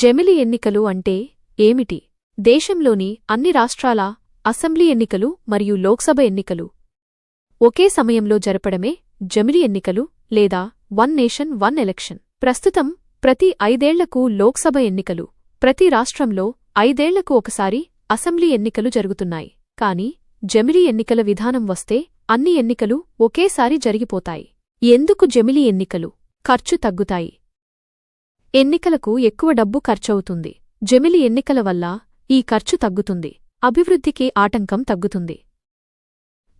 జమిలి ఎన్నికలు అంటే ఏమిటి? దేశంలోని అన్ని రాష్ట్రాల అసెంబ్లీ ఎన్నికలు మరియు లోక్సభ ఎన్నికలు. ఒకే సమయంలో జరపడమే జమిలి ఎన్నికలు లేదా వన్ నేషన్ వన్ ఎలక్షన్. ప్రస్తుతం ప్రతి ఐదేళ్ళకు లోక్సభ ఎన్నికలు ప్రతి రాష్ట్రంలో ఐదేళ్ళకు ఒకసారి అసెంబ్లీ ఎన్నికలు జరుగుతున్నాయి. కాని జమిలి ఎన్నికల విధానం వస్తే అన్ని ఎన్నికలు ఒకేసారి జరిగిపోతాయి. ఎందుకు జమిలి ఎన్నికలు? ఖర్చు తగ్గుతాయి. ఎన్నికలకు ఎక్కువ డబ్బు ఖర్చవుతుంది. జమిలి ఎన్నికల వల్ల ఈ ఖర్చు తగ్గుతుంది. అభివృద్ధికి ఆటంకం తగ్గుతుంది.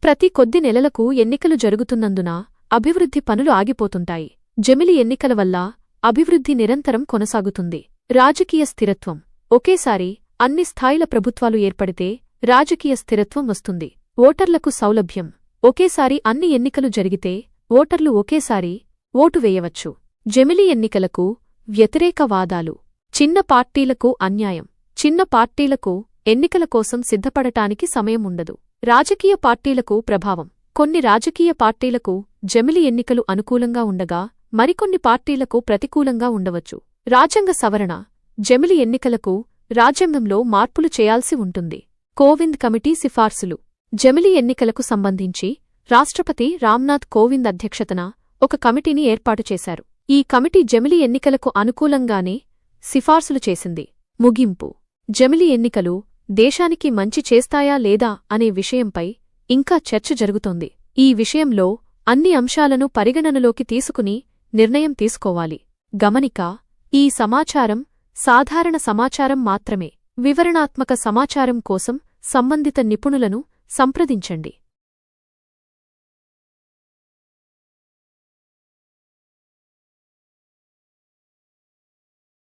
ప్రతి కొద్ది నెలలకు ఎన్నికలు జరుగుతున్నందున అభివృద్ధి పనులు ఆగిపోతుంటాయి. జమిలి ఎన్నికల వల్ల అభివృద్ధి నిరంతరం కొనసాగుతుంది. రాజకీయ స్థిరత్వం. ఒకేసారి అన్ని స్థాయిల ప్రభుత్వాలు ఏర్పడితే రాజకీయ స్థిరత్వం వస్తుంది. ఓటర్లకు సౌలభ్యం. ఒకేసారి అన్ని ఎన్నికలు జరిగితే ఓటర్లు ఒకేసారి ఓటు వేయవచ్చు. జమిలి ఎన్నికలకు వ్యతిరేకవాదాలు. చిన్న పార్టీలకు అన్యాయం. చిన్న పార్టీలకు ఎన్నికల కోసం సిద్ధపడటానికి సమయం ఉండదు రాజకీయ పార్టీలకు ప్రభావం. కొన్ని రాజకీయ పార్టీలకు జమిలి ఎన్నికలు అనుకూలంగా ఉండగా మరికొన్ని పార్టీలకు ప్రతికూలంగా ఉండవచ్చు. రాజ్యాంగ సవరణ. జమిలి ఎన్నికలకు రాజ్యాంగంలో మార్పులు చేయాల్సి ఉంటుంది. కోవింద్ కమిటీ సిఫార్సులు. జమిలి ఎన్నికలకు సంబంధించి రాష్ట్రపతి రామ్నాథ్ కోవింద్ అధ్యక్షతన ఒక కమిటీని ఏర్పాటు చేశారు. ఈ కమిటీ జమిలి ఎన్నికలకు అనుకూలంగానే సిఫార్సులు చేసింది. ముగింపు. జమిలి ఎన్నికలు దేశానికి మంచి చేస్తాయా లేదా అనే విషయంపై ఇంకా చర్చ జరుగుతోంది. ఈ విషయంలో అన్ని అంశాలను పరిగణనలోకి తీసుకుని నిర్ణయం తీసుకోవాలి. గమనిక ఈ సమాచారం సాధారణ సమాచారం మాత్రమే. వివరణాత్మక సమాచారం కోసం సంబంధిత నిపుణులను సంప్రదించండి.